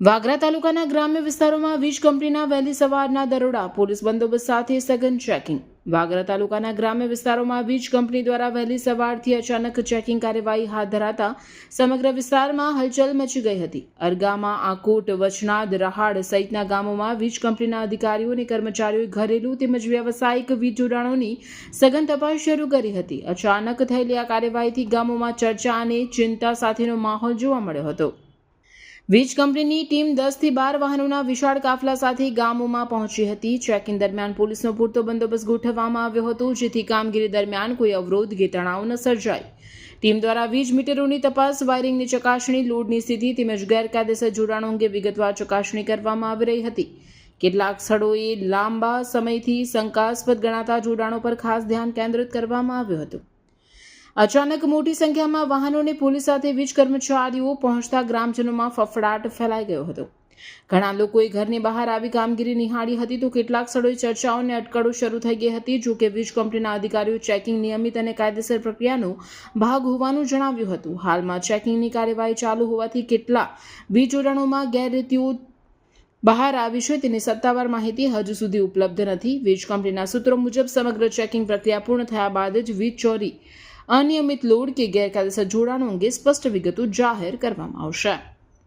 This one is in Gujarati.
વાગરા તાલુકાના ગ્રામ્ય વિસ્તારોમાં વીજ કંપનીના વહેલી સવારના દરોડા, પોલીસ બંદોબસ્ત સાથે સઘન ચેકિંગ. વાગરા તાલુકાના ગ્રામ્ય વિસ્તારોમાં વીજ કંપની દ્વારા વહેલી સવારથી અચાનક ચેકિંગ કાર્યવાહી હાથ ધરાતા સમગ્ર વિસ્તારમાં હલચલ મચી ગઈ હતી. અરગામાં, આકોટ, વચનાદ, રહાડ સહિતના ગામોમાં વીજ કંપનીના અધિકારીઓ અને કર્મચારીઓએ ઘરેલું તેમજ વ્યવસાયિક વીજ જોડાણોની સઘન તપાસ શરૂ કરી હતી. અચાનક થયેલી આ કાર્યવાહીથી ગામોમાં ચર્ચા અને ચિંતા સાથેનો માહોલ જોવા મળ્યો હતો. વીજ કંપનીની ટીમ દસથી બાર વાહનોના વિશાળ કાફલા સાથે ગામોમાં પહોંચી હતી. ચેકિંગ દરમિયાન પોલીસનો પૂરતો બંદોબસ્ત ગોઠવવામાં આવ્યો હતો, જેથી કામગીરી દરમિયાન કોઈ અવરોધ કે તણાવ ન સર્જાય. ટીમ દ્વારા વીજ મીટરોની તપાસ, વાયરિંગની ચકાસણી, લોડની સ્થિતિ તેમજ ગેરકાયદેસર જોડાણો અંગે વિગતવાર ચકાસણી કરવામાં આવી રહી હતી. કેટલાક સ્થળોએ લાંબા સમયથી શંકાસ્પદ ગણાતા જોડાણો પર ખાસ ધ્યાન કેન્દ્રિત કરવામાં આવ્યું હતું. અચાનક મોટી સંખ્યામાં વાહનોને પોલીસ સાથે વીજ કર્મચારીઓ પહોંચતા ગ્રામજનોમાં ફફડાટ ફેલાઈ ગયો હતો. ઘણા લોકોએ ઘરની બહાર આવી કામગીરી નિહાળી હતી તો કેટલાક સ્થળોએ ચર્ચાઓ અને અટકળો શરૂ થઈ ગઈ હતી. જો કે વીજ કંપનીના અધિકારીઓ ચેકિંગ નિયમિત અને કાયદેસર પ્રક્રિયાનો ભાગ હોવાનું જણાવ્યું હતું. હાલમાં ચેકિંગની કાર્યવાહી ચાલુ હોવાથી કેટલા વીજ જોડાણોમાં ગેરરીતિઓ બહાર આવી છે તેની સત્તાવાર માહિતી હજુ સુધી ઉપલબ્ધ નથી. વીજ કંપનીના સૂત્રો મુજબ સમગ્ર ચેકિંગ પ્રક્રિયા પૂર્ણ થયા બાદ જ વીજ ચોરી અનિયમિત લોડ કે ગેરકાયદેસર જોડાણો અંગે સ્પષ્ટ વિગતો જાહેર કરવામાં આવશે.